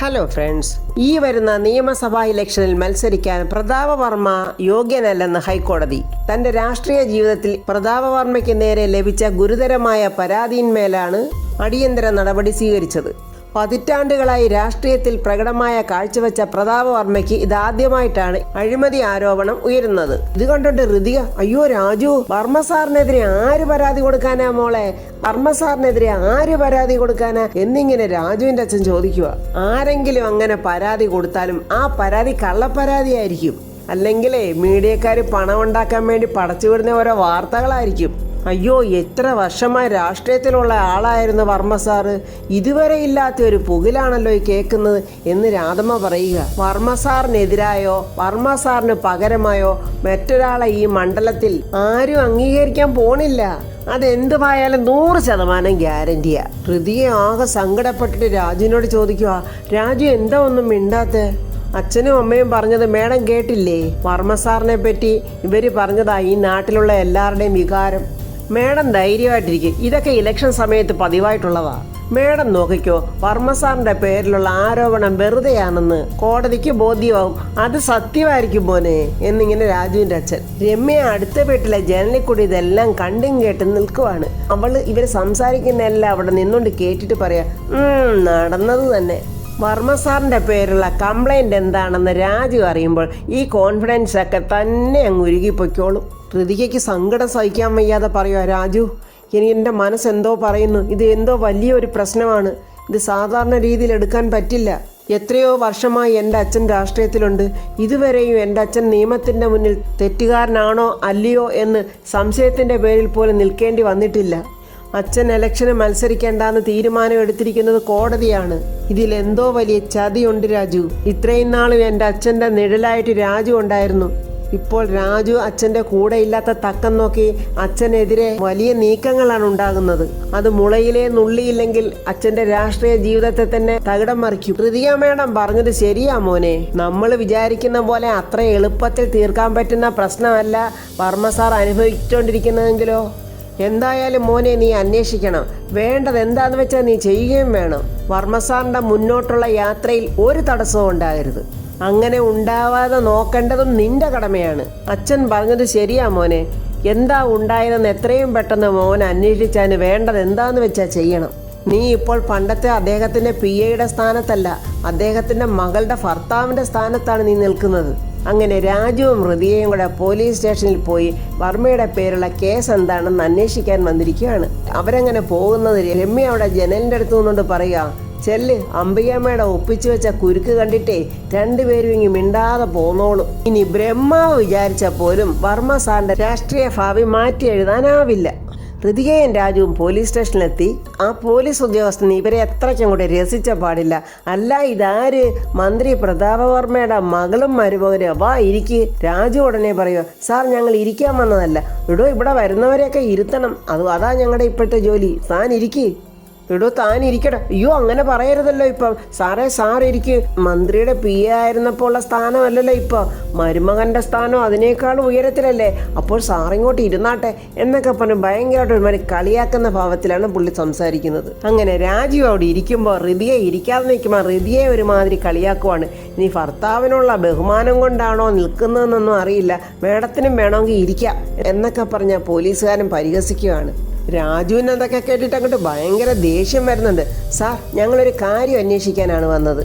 Hello friends ഈ വരുന്ന നിയമസഭാ ഇലക്ഷനിൽ മത്സരിക്കാൻ പ്രതാപവർമ്മ യോഗ്യനല്ലെന്ന് ഹൈക്കോടതി. തന്റെ രാഷ്ട്രീയ ജീവിതത്തിൽ പ്രതാപവർമ്മയ്ക്ക് നേരെ ലഭിച്ച ഗുരുതരമായ പരാതിയിന്മേലാണ് അടിയന്തര നടപടി സ്വീകരിച്ചത്. പതിറ്റാണ്ടുകളായി രാഷ്ട്രീയത്തിൽ പ്രകടമായ കാഴ്ചവെച്ച പ്രതാപവർമ്മയ്ക്ക് ഇതാദ്യമായിട്ടാണ് അഴിമതി ആരോപണം ഉയരുന്നത്. ഇത് കണ്ടിട്ട് ഋതിക അയ്യോ രാജു വർമ്മ സാറിനെതിരെ ആര് പരാതി കൊടുക്കാനാ മോളെ? വർമ്മ സാറിനെതിരെ ആര് പരാതി കൊടുക്കാനാ? എന്നിങ്ങനെ രാജുവിന്റെ അച്ഛൻ ചോദിക്കുക. ആരെങ്കിലും അങ്ങനെ പരാതി കൊടുത്താലും ആ പരാതി കള്ളപ്പരാതിയായിരിക്കും. അല്ലെങ്കിലേ മീഡിയക്കാർ പണം ഉണ്ടാക്കാൻ വേണ്ടി പടച്ചു പടച്ചുവിടുന്ന ഓരോ വാർത്തകളായിരിക്കും. അയ്യോ എത്ര വർഷമായി രാഷ്ട്രീയത്തിലുള്ള ആളായിരുന്നു വർമ്മ സാറ്. ഇതുവരെ ഇല്ലാത്ത ഒരു പുകിലാണല്ലോ ഈ കേൾക്കുന്നത് എന്ന് രാധമ്മ പറയുക. വർമ്മ സാറിനെതിരായോ വർമ്മ സാറിന് പകരമായോ മറ്റൊരാളെ ഈ മണ്ഡലത്തിൽ ആരും അംഗീകരിക്കാൻ പോണില്ല. അതെന്തുമായാലും നൂറ് ശതമാനം ഗ്യാരണ്ടിയാ. ഹൃതിയെ ആകെ സങ്കടപ്പെട്ടിട്ട് രാജുവിനോട് ചോദിക്കുക രാജു എന്താ ഒന്നും മിണ്ടാത്ത? അച്ഛനും അമ്മയും പറഞ്ഞത് മേഡം കേട്ടില്ലേ? വർമ്മ സാറിനെ പറ്റി ഇവർ പറഞ്ഞതാ ഈ നാട്ടിലുള്ള എല്ലാവരുടെയും വികാരം. മേഡം ധൈര്യമായിട്ടിരിക്കും. ഇതൊക്കെ ഇലക്ഷൻ സമയത്ത് പതിവായിട്ടുള്ളതാ. മേഡം നോക്കിക്കോ വർമ്മ സാറിന്റെ പേരിലുള്ള ആരോപണം വെറുതെയാണെന്ന് കോടതിക്ക് ബോധ്യമാവും. അത് സത്യമായിരിക്കും മോനെ എന്നിങ്ങനെ രാജുവിന്റെ അച്ഛൻ. രമ്യ അടുത്ത വീട്ടിലെ ജനലിൽ കൂടി ഇതെല്ലാം കണ്ടും കേട്ടും നിൽക്കുവാണ്. അവൾ ഇവർ സംസാരിക്കുന്നതെല്ലാം അവിടെ നിന്നുകൊണ്ട് കേട്ടിട്ട് പറയാ "ഉം, നടന്നത് തന്നെ. വർമ്മ സാറിന്റെ പേരുള്ള കംപ്ലൈന്റ് എന്താണെന്ന് രാജു അറിയുമ്പോൾ ഈ കോൺഫിഡൻസ് ഒക്കെ തന്നെ അങ്ങ് ഉരുകിപ്പോയിക്കോളും. ഋതികയ്ക്ക് സങ്കടം സഹിക്കാൻ വയ്യാതെ പറയുക രാജു ഇനി എന്റെ മനസ്സെന്തോ പറയുന്നു. ഇത് എന്തോ വലിയൊരു പ്രശ്നമാണ്. ഇത് സാധാരണ രീതിയിൽ എടുക്കാൻ പറ്റില്ല. എത്രയോ വർഷമായി എന്റെ അച്ഛൻ രാഷ്ട്രീയത്തിലുണ്ട്. ഇതുവരെയും എന്റെ അച്ഛൻ നിയമത്തിന്റെ മുന്നിൽ തെറ്റുകാരനാണോ അല്ലയോ എന്ന് സംശയത്തിന്റെ പേരിൽ പോലും നിൽക്കേണ്ടി വന്നിട്ടില്ല. അച്ഛൻ ഇലക്ഷന് മത്സരിക്കേണ്ടെന്ന് തീരുമാനം എടുത്തിരിക്കുന്നത് കോടതിയാണ്. ഇതിൽ എന്തോ വലിയ ചതിയുണ്ട് രാജു. ഇത്രയും നാളും എന്റെ അച്ഛന്റെ നിഴലായിട്ട് രാജു ഉണ്ടായിരുന്നു. ഇപ്പോൾ രാജു അച്ഛന്റെ കൂടെ ഇല്ലാത്ത തക്കം നോക്കി അച്ഛനെതിരെ വലിയ നീക്കങ്ങളാണ് ഉണ്ടാകുന്നത്. അത് മുളയിലെ നുള്ളിയില്ലെങ്കിൽ അച്ഛന്റെ രാഷ്ട്രീയ ജീവിതത്തെ തന്നെ തകിടം മറിക്കും. കൃതിക മേഡം പറഞ്ഞത് ശരിയാ മോനെ. നമ്മൾ വിചാരിക്കുന്ന പോലെ അത്ര എളുപ്പത്തിൽ തീർക്കാൻ പറ്റുന്ന പ്രശ്നമല്ല വർമ്മ സാർ അനുഭവിച്ചുകൊണ്ടിരിക്കുന്നതെങ്കിലോ എന്തായാലും മോനെ നീ അന്വേഷിക്കണം. വേണ്ടത് എന്താന്ന് വെച്ചാൽ നീ ചെയ്യുകയും വേണം. വർമ്മസാറിന്റെ മുന്നോട്ടുള്ള യാത്രയിൽ ഒരു തടസ്സവും ഉണ്ടാകരുത്. അങ്ങനെ ഉണ്ടാവാതെ നോക്കേണ്ടതും നിന്റെ കടമയാണ്. അച്ഛൻ പറഞ്ഞത് ശരിയാ മോനെ. എന്താ ഉണ്ടായതെന്ന് എത്രയും പെട്ടെന്ന് മോൻ അന്വേഷിച്ചതിന് വേണ്ടത് എന്താന്ന് വെച്ചാൽ ചെയ്യണം. നീ ഇപ്പോൾ പണ്ടത്തെ അദ്ദേഹത്തിന്റെ പി എയുടെ സ്ഥാനത്തല്ല അദ്ദേഹത്തിന്റെ മകളുടെ ഭർത്താവിന്റെ സ്ഥാനത്താണ് നീ നിൽക്കുന്നത്. അങ്ങനെ രാജുവും ഹൃദയയും കൂടെ പോലീസ് സ്റ്റേഷനിൽ പോയി വർമ്മയുടെ പേരുള്ള കേസ് എന്താണെന്ന് അന്വേഷിക്കാൻ വന്നിരിക്കുകയാണ്. അവരങ്ങനെ പോകുന്നത് രമ്യ അവിടെ ജനലിന്റെ അടുത്ത് നിന്നുകൊണ്ട് പറയുക ചെല്ല് അമ്പികമ്മയുടെ ഒപ്പിച്ചു വെച്ച കുരുക്ക് കണ്ടിട്ടേ രണ്ടുപേരും ഇങ്ങി മിണ്ടാതെ പോന്നോളൂ. ഇനി ബ്രഹ്മാവ് വിചാരിച്ച പോലും വർമ്മ സാറിന്റെ രാഷ്ട്രീയ ഭാവി മാറ്റി എഴുതാനാവില്ല. ഋതികയും രാജുവും പോലീസ് സ്റ്റേഷനിലെത്തി. ആ പോലീസ് ഉദ്യോഗസ്ഥൻ ഇവരെ എത്രയ്ക്കും കൂടെ രസിച്ച പാടില്ല. അല്ല ഇതാര്? മന്ത്രി പ്രതാപവർമ്മയുടെ മകളും മരുമകനും. വാ ഇരിക്ക്. രാജു ഉടനെ പറയുക സാർ ഞങ്ങൾ ഇരിക്കാൻ വന്നതല്ല. ഇടോ ഇവിടെ വരുന്നവരെയൊക്കെ ഇരുത്തണം. അത് അതാ ഞങ്ങളുടെ ഇപ്പോഴത്തെ ജോലി. സാൻ ഇരിക്ക്. എടോ താൻ അയ്യോ അങ്ങനെ പറയരുതല്ലോ ഇപ്പം. സാറേ സാർ ഇരിക്ക് മന്ത്രിയുടെ പി എ ആയിരുന്നപ്പോൾ ഉള്ള സ്ഥാനമല്ലല്ലോ ഇപ്പൊ. മരുമകന്റെ സ്ഥാനം അതിനേക്കാൾ ഉയരത്തിലല്ലേ? അപ്പോൾ സാർ ഇങ്ങോട്ട് ഇരുന്നാട്ടെ എന്നൊക്കെ പറഞ്ഞ് ഭയങ്കരമായിട്ട് ഒരുമാതിരി കളിയാക്കുന്ന ഭാവത്തിലാണ് പുള്ളി സംസാരിക്കുന്നത്. അങ്ങനെ രാജീവ് അവിടെ ഇരിക്കുമ്പോൾ ഹൃതിയെ ഇരിക്കാതെ നിൽക്കുമ്പോൾ ഹൃതിയെ ഒരുമാതിരി കളിയാക്കുവാണ്. ഇനി ഭർത്താവിനുള്ള ബഹുമാനം കൊണ്ടാണോ നിൽക്കുന്നതെന്നൊന്നും അറിയില്ല. മേഡത്തിനും വേണമെങ്കിൽ ഇരിക്കാം എന്നൊക്കെ പറഞ്ഞ പോലീസുകാരൻ പരിഹസിക്കുകയാണ്. രാജുവിന് അതൊക്കെ കേട്ടിട്ട് അങ്ങോട്ട് ഭയങ്കര ദേഷ്യം വരുന്നുണ്ട്. സാർ ഞങ്ങളൊരു കാര്യം അന്വേഷിക്കാനാണ് വന്നത്.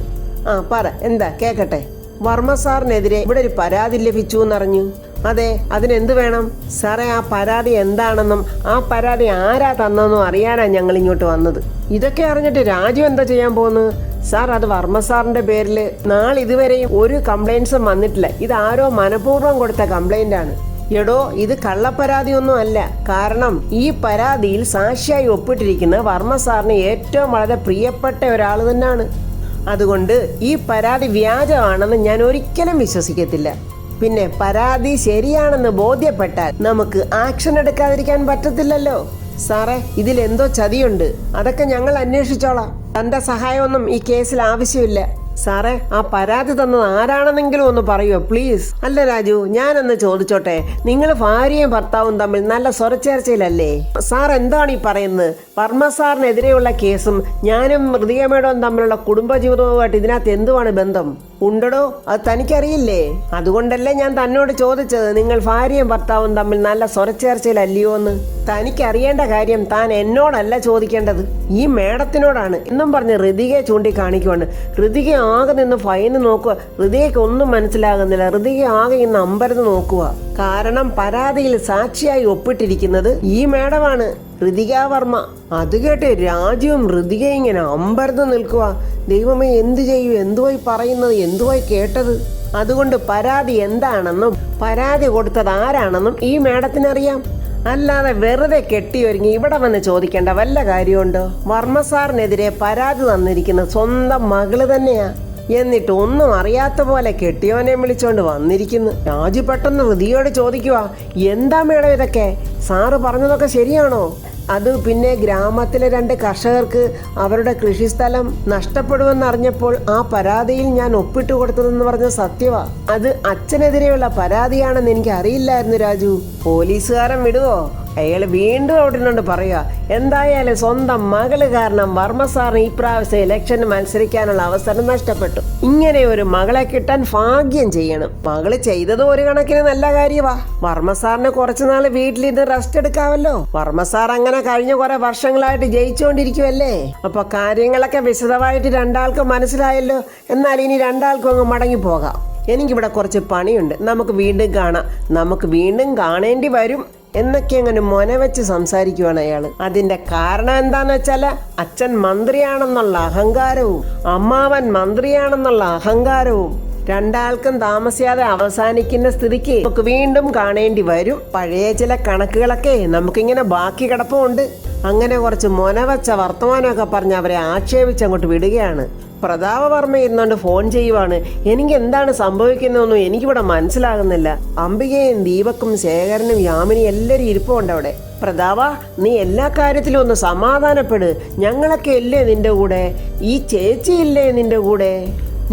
ആ പറ എന്താ കേക്കട്ടെ. വർമ്മ സാറിനെതിരെ ഇവിടെ ഒരു പരാതി ലഭിച്ചു എന്നറിഞ്ഞു. അതെ അതിനെന്ത് വേണം? സാറേ ആ പരാതി എന്താണെന്നും ആ പരാതി ആരാ തന്നെന്നും അറിയാനാണ് ഞങ്ങൾ ഇങ്ങോട്ട് വന്നത്. ഇതൊക്കെ അറിഞ്ഞിട്ട് രാജു എന്താ ചെയ്യാൻ പോകുന്നു സാർ അത് വർമ്മ സാറിന്റെ പേരിൽ നാളിതുവരെയും ഒരു കംപ്ലൈൻസും വന്നിട്ടില്ല. ഇത് ആരോ മനഃപൂർവം കൊടുത്ത കംപ്ലൈന്റ് ആണ്. എടോ ഇത് കള്ളപ്പരാതിയൊന്നും അല്ല. കാരണം ഈ പരാതിയിൽ സാക്ഷിയായി ഒപ്പിട്ടിരിക്കുന്ന വർമ്മ സാറിന് ഏറ്റവും വളരെ പ്രിയപ്പെട്ട ഒരാൾ തന്നെയാണ്. അതുകൊണ്ട് ഈ പരാതി വ്യാജമാണെന്ന് ഞാൻ ഒരിക്കലും വിശ്വസിക്കത്തില്ല. പിന്നെ പരാതി ശരിയാണെന്ന് ബോധ്യപ്പെട്ടാൽ നമുക്ക് ആക്ഷൻ എടുക്കാതിരിക്കാൻ പറ്റത്തില്ലല്ലോ. സാറേ ഇതിൽ എന്തോ ചതിയുണ്ട്. അതൊക്കെ ഞങ്ങൾ അന്വേഷിച്ചോളാം. തന്റെ സഹായമൊന്നും ഈ കേസിൽ ആവശ്യമില്ല. സാറേ ആ പരാതി തന്നത് ആരാണെന്നെങ്കിലും ഒന്ന് പറയുമോ പ്ലീസ് അല്ല രാജു ഞാനൊന്ന് ചോദിച്ചോട്ടെ. നിങ്ങൾ ഭാര്യയും ഭർത്താവും തമ്മിൽ നല്ല സ്വരച്ചേർച്ചയിലല്ലേ? സാർ എന്താണ് ഈ പറയുന്നത്? വർമ്മ സാറിനെതിരെയുള്ള കേസും ഞാനും ഹൃദയമേടവും തമ്മിലുള്ള കുടുംബജീവിതവുമായിട്ട് ഇതിനകത്ത് എന്തുവാണ് ബന്ധം? ഉണ്ടടോ? അത് തനിക്കറിയില്ലേ? അതുകൊണ്ടല്ലേ ഞാൻ തന്നോട് ചോദിച്ചത്. നിങ്ങൾ ഭാര്യയും ഭർത്താവും തമ്മിൽ നല്ല സ്വരച്ചേർച്ചയിലല്ലയോ എന്ന് തനിക്കറിയേണ്ട കാര്യം താൻ എന്നോടല്ല ചോദിക്കേണ്ടത്. ഈ മേടത്തിനോടാണ് എന്നും പറഞ്ഞ് ഹൃതികയെ ചൂണ്ടിക്കാണിക്കുവാണ്. ഋതിക ആകെ നിന്ന് ഫൈന് നോക്കുക. ഹൃദയക്ക് ഒന്നും മനസ്സിലാകുന്നില്ല. ഹൃദയ ആകെ ഇന്ന് അമ്പരന്ന് നോക്കുക. കാരണം പരാതിയിൽ സാക്ഷിയായി ഒപ്പിട്ടിരിക്കുന്നത് ഈ മേഡമാണ് ഋതിക വർമ്മ. അത് കേട്ട് രാജുവും ഋതിക ഇങ്ങനെ അമ്പരന്ന് നിൽക്കുക. ദൈവമേ എന്തു ചെയ്യൂ? എന്തുവായി പറയുന്നത്? എന്തുവായി കേട്ടത്? അതുകൊണ്ട് പരാതി എന്താണെന്നും പരാതി കൊടുത്തത് ആരാണെന്നും ഈ മേഡത്തിനറിയാം. അല്ലാതെ വെറുതെ കെട്ടിയൊരുങ്ങി ഇവിടെ വന്ന് ചോദിക്കേണ്ട വല്ല കാര്യമുണ്ടോ? വർമ്മ സാറിനെതിരെ പരാതി തന്നിരിക്കുന്ന സ്വന്തം മകൾ തന്നെയാ. എന്നിട്ട് ഒന്നും അറിയാത്ത പോലെ കെട്ടിയവനെ വിളിച്ചോണ്ട് വന്നിരിക്കുന്നു. രാജു പെട്ടെന്ന് ഹൃതിയോട് ചോദിക്കുക എന്താ മേഡം ഇതൊക്കെ? സാറ് പറഞ്ഞതൊക്കെ ശരിയാണോ? അത് പിന്നെ ഗ്രാമത്തിലെ രണ്ട് കർഷകർക്ക് അവരുടെ കൃഷിസ്ഥലം നഷ്ടപ്പെടുമെന്നറിഞ്ഞപ്പോൾ ആ പരാതിയിൽ ഞാൻ ഒപ്പിട്ട് കൊടുത്തതെന്ന് പറഞ്ഞ സത്യവാ. അത് അച്ഛനെതിരെയുള്ള പരാതിയാണെന്ന് എനിക്ക് അറിയില്ലായിരുന്നു രാജു. പോലീസുകാരൻ വിടുവോ? അയാൾ വീണ്ടും അവിടുന്നുണ്ട് പറയുക എന്തായാലും സ്വന്തം മകൾ കാരണം വർമ്മ സാറിന് ഈ പ്രാവശ്യം ഇലക്ഷന് മത്സരിക്കാനുള്ള അവസരം നഷ്ടപ്പെട്ടു. ഇങ്ങനെ ഒരു മകളെ കിട്ടാൻ ഭാഗ്യം ചെയ്യണം. മകൾ ചെയ്തത് ഒരു കണക്കിന് നല്ല കാര്യവാ. വർമ്മ സാറിന് കുറച്ചു നാൾ ഇത് റെസ്റ്റ് എടുക്കാവല്ലോ. വർമ്മ സാർ അങ്ങനെ കഴിഞ്ഞ കുറെ വർഷങ്ങളായിട്ട് ജയിച്ചുകൊണ്ടിരിക്കുമല്ലേ അപ്പൊ കാര്യങ്ങളൊക്കെ വിശദമായിട്ട് രണ്ടാൾക്കും മനസ്സിലായല്ലോ. എന്നാൽ ഇനി രണ്ടാൾക്കും അങ്ങ് മടങ്ങി പോകാം. എനിക്കിവിടെ കുറച്ച് പണിയുണ്ട്. നമുക്ക് വീണ്ടും കാണാം. നമുക്ക് വീണ്ടും കാണേണ്ടി വരും. എന്നൊക്കെ അങ്ങനെ മൊന വെച്ച് സംസാരിക്കുവാണ് അയാൾ അതിന്റെ കാരണം എന്താന്ന് വെച്ചാൽ അച്ഛൻ മന്ത്രിയാണെന്നുള്ള അഹങ്കാരവും അമ്മാവൻ മന്ത്രിയാണെന്നുള്ള അഹങ്കാരവും രണ്ടാൾക്കും താമസിയാതെ അവസാനിക്കുന്ന സ്ഥിതിക്ക് നമുക്ക് വീണ്ടും കാണേണ്ടി വരും. പഴയ ചില കണക്കുകളൊക്കെ നമുക്കിങ്ങനെ ബാക്കി കിടപ്പുണ്ട്. അങ്ങനെ കുറച്ച് മൊനവച്ച വർത്തമാനമൊക്കെ പറഞ്ഞ് അവരെ ആക്ഷേപിച്ച് അങ്ങോട്ട് വിടുകയാണ്. പ്രതാപവർമ്മ ഇരുന്നുകൊണ്ട് ഫോൺ ചെയ്യുവാണ്. എനിക്ക് എന്താണ് സംഭവിക്കുന്നതെന്നും എനിക്കിവിടെ മനസ്സിലാകുന്നില്ല. അംബികയും ദീപക്കും ശേഖരനും യാമിനി എല്ലാവരും ഇരിപ്പുണ്ട് അവിടെ. പ്രതാപ നീ എല്ലാ കാര്യത്തിലും ഒന്ന് സമാധാനപ്പെട്. ഞങ്ങളൊക്കെ ഇല്ലേ നിന്റെ കൂടെ? ഈ ചേച്ചി ഇല്ലേ നിന്റെ കൂടെ?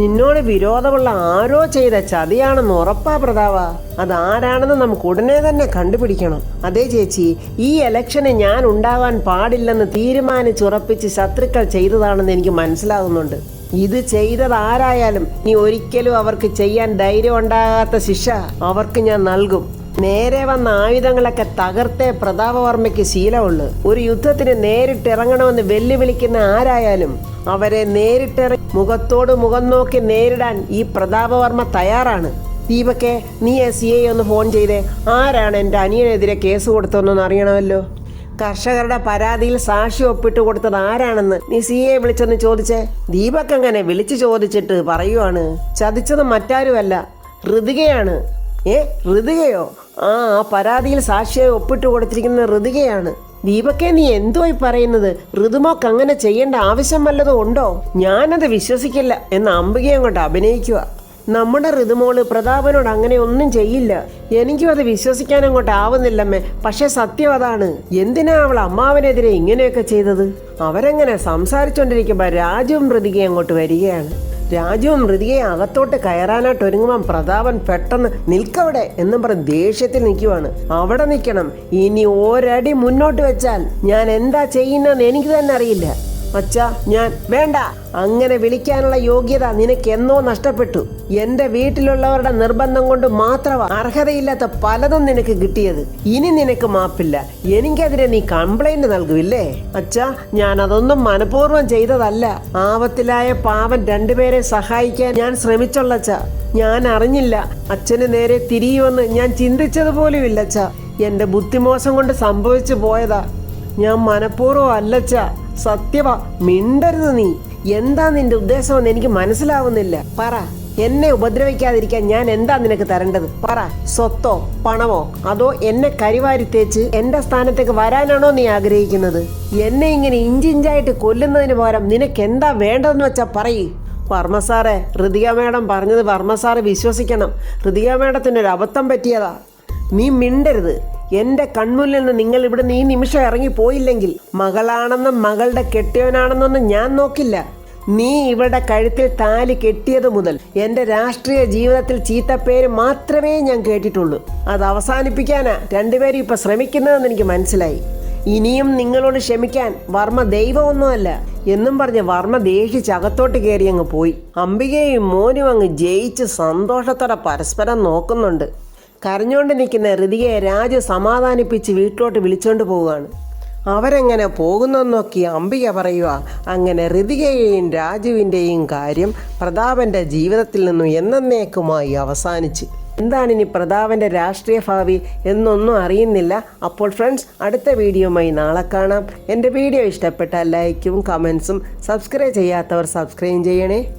നിന്നോട് വിരോധമുള്ള ആരോ ചെയ്ത ചതിയാണെന്ന് ഉറപ്പാ പ്രതാവ അതാരാണെന്ന് നമുക്ക് ഉടനെ തന്നെ കണ്ടുപിടിക്കണം. അതേ ചേച്ചി ഈ ഇലക്ഷന് ഞാൻ ഉണ്ടാവാൻ പാടില്ലെന്ന് തീരുമാനിച്ചുറപ്പിച്ച് ശത്രുക്കൾ ചെയ്തതാണെന്ന് എനിക്ക് മനസ്സിലാകുന്നുണ്ട്. ഇത് ചെയ്തത് ആരായാലും നീ ഒരിക്കലും അവർക്ക് ചെയ്യാൻ ധൈര്യം ഉണ്ടാകാത്ത ശിക്ഷ അവർക്ക് ഞാൻ നൽകും. നേരെ വന്ന ആയുധങ്ങളൊക്കെ തകർത്തേ പ്രതാപവർമ്മയ്ക്ക് ശീലമുള്ളു. ഒരു യുദ്ധത്തിന് നേരിട്ടിറങ്ങണമെന്ന് വെല്ലുവിളിക്കുന്ന ആരായാലും അവരെ നേരിട്ടിറങ്ങി മുഖത്തോട് മുഖം നോക്കി നേരിടാൻ ഈ പ്രതാപവർമ്മ തയ്യാറാണ്. ദീപക്കെ നീ എസ് ഐ ഒന്ന് ഫോൺ ചെയ്തേ. ആരാണ് എന്റെ അനിയനെതിരെ കേസ് കൊടുത്തതെന്നൊന്ന് അറിയണമല്ലോ? കർഷകരുടെ പരാതിയിൽ സാക്ഷി ഒപ്പിട്ട് കൊടുത്തത് ആരാണെന്ന് നീ സി എ വിളിച്ചെന്ന് ചോദിച്ചേ? ദീപക് അങ്ങനെ വിളിച്ചു ചോദിച്ചിട്ട് പറയുവാണ്. ചതിച്ചത് മറ്റാരുമല്ല ഋതികയാണ് ഏ ഋതികയോ ആ ആ പരാതിയിൽ സാക്ഷിയെ ഒപ്പിട്ട് കൊടുത്തിരിക്കുന്ന ഋതികയാണ് ദീപക്കെ നീ എന്തുവായി പറയുന്നത്? ഋതുമോക്ക് അങ്ങനെ ചെയ്യേണ്ട ആവശ്യം വല്ലതും ഉണ്ടോ? ഞാനത് വിശ്വസിക്കില്ല എന്ന് അംബികയും കൊണ്ട് അഭിനയിക്കുക നമ്മുടെ ഋതുമോൾ പ്രതാപനോട് അങ്ങനെ ഒന്നും ചെയ്യില്ല. എനിക്കും അത് വിശ്വസിക്കാൻ അങ്ങോട്ട് ആവുന്നില്ലമ്മേ. പക്ഷെ സത്യം അതാണ്. എന്തിനാ അവൾ അമ്മാവനെതിരെ ഇങ്ങനെയൊക്കെ ചെയ്തത്? അവരെങ്ങനെ സംസാരിച്ചോണ്ടിരിക്കുമ്പോ രാജുവും മൃതികയും അങ്ങോട്ട് വരികയാണ്. രാജുവും മൃതികയെ അകത്തോട്ട് കയറാനായിട്ട് ഒരുങ്ങുമ്പം പ്രതാപൻ പെട്ടെന്ന് നിൽക്കവിടെ എന്നും പറഞ്ഞ് ദേഷ്യത്തിൽ നിൽക്കുവാണ്. അവിടെ നിൽക്കണം. ഇനി ഒരടി മുന്നോട്ട് വെച്ചാൽ ഞാൻ എന്താ ചെയ്യുന്നതെന്ന് എനിക്ക് തന്നെ അറിയില്ല. അച്ഛാ ഞാൻ വേണ്ട. അങ്ങനെ വിളിക്കാനുള്ള യോഗ്യത നിനക്ക് എന്നോ നഷ്ടപ്പെട്ടു. എന്റെ വീട്ടിലുള്ളവരുടെ നിർബന്ധം കൊണ്ട് മാത്രമാണ് അർഹതയില്ലാത്ത പലതും നിനക്ക് കിട്ടിയത്. ഇനി നിനക്ക് മാപ്പില്ല. എനിക്കെതിരെ നീ കംപ്ലൈന്റ് നൽകുവില്ലേ? അച്ഛാ ഞാൻ അതൊന്നും മനഃപൂർവം ചെയ്തതല്ല. ആപത്തിലായ പാവൻ രണ്ടുപേരെ സഹായിക്കാൻ ഞാൻ ശ്രമിച്ചുള്ളച്ച ഞാൻ അറിഞ്ഞില്ല. അച്ഛന് നേരെ തിരിയുമെന്ന് ഞാൻ ചിന്തിച്ചത് പോലുമില്ല അച്ഛാ. എന്റെ ബുദ്ധിമോശം കൊണ്ട് സംഭവിച്ചു പോയതാ. ഞാൻ മനഃപൂർവം അല്ലച്ച സത്യവാ മിണ്ടരുത് നീ. എന്താ നിന്റെ ഉദ്ദേശമെന്ന് എനിക്ക് മനസ്സിലാവുന്നില്ല. പറ എന്നെ ഉപദ്രവിക്കാതിരിക്കാൻ ഞാൻ എന്താ നിനക്ക് തരേണ്ടത്? പറ സ്വത്തോ പണമോ അതോ എന്നെ കരിവാരി തേച്ച് എന്റെ സ്ഥാനത്തേക്ക് വരാനാണോ നീ ആഗ്രഹിക്കുന്നത്? എന്നെ ഇങ്ങനെ ഇഞ്ചിഞ്ചായിട്ട് കൊല്ലുന്നതിന് പകരം നിനക്ക് എന്താ വേണ്ടതെന്ന് വെച്ചാ പറയ്. വർമ്മ സാറേ ഋതിക മേഡം പറഞ്ഞത് വർമ്മ സാറ് വിശ്വസിക്കണം. മേഡത്തിന് ഒരു അബദ്ധം പറ്റിയതാ. നീ മിണ്ടരുത്. എന്റെ കൺമുന്നിൽ നിന്ന് നിങ്ങൾ ഇവിടെ ഈ നിമിഷം ഇറങ്ങി പോയില്ലെങ്കിൽ മകളാണെന്നും മകളുടെ കെട്ടിയവനാണെന്നൊന്നും ഞാൻ നോക്കില്ല. നീ ഇവരുടെ കഴുത്തിൽ താലി കെട്ടിയത് മുതൽ എന്റെ രാഷ്ട്രീയ ജീവിതത്തിൽ ചീത്തപ്പേര് മാത്രമേ ഞാൻ കേട്ടിട്ടുള്ളൂ. അത് അവസാനിപ്പിക്കാനാ രണ്ടുപേരും ഇപ്പൊ ശ്രമിക്കുന്നതെന്ന് എനിക്ക് മനസ്സിലായി. ഇനിയും നിങ്ങളോട് ക്ഷമിക്കാൻ വർമ്മ ദൈവമൊന്നുമല്ല എന്നും പറഞ്ഞ് വർമ്മ ദേഷിച്ച് അകത്തോട്ട് കയറി അങ്ങ് പോയി. അംബികയും മോനും അങ്ങ് ജയിച്ച് സന്തോഷത്തോടെ പരസ്പരം നോക്കുന്നുണ്ട്. കരഞ്ഞുകൊണ്ട് നിൽക്കുന്ന ഋതികയെ രാജ സമാധാനിപ്പിച്ച് വീട്ടിലോട്ട് വിളിച്ചുകൊണ്ട് പോവുകയാണ്. അവരെങ്ങനെ പോകുന്നെന്നൊക്കെ നോക്കി അംബിക പറയുക. അങ്ങനെ ഋതികയെയും രാജുവിന്റെയും കാര്യം പ്രതാപന്റെ ജീവിതത്തിൽ നിന്നും എന്നേക്കുമായി അവസാനിച്ച്. എന്താണ് ഇനി പ്രതാപന്റെ രാഷ്ട്രീയ ഭാവി എന്നൊന്നും അറിയുന്നില്ല. അപ്പോൾ ഫ്രണ്ട്സ് അടുത്ത വീഡിയോയുമായി നാളെ കാണാം. എന്റെ വീഡിയോ ഇഷ്ടപ്പെട്ടാൽ ലൈക്കും കമൻസും സബ്സ്ക്രൈബ് ചെയ്യാത്തവർ സബ്സ്ക്രൈബ് ചെയ്യണേ.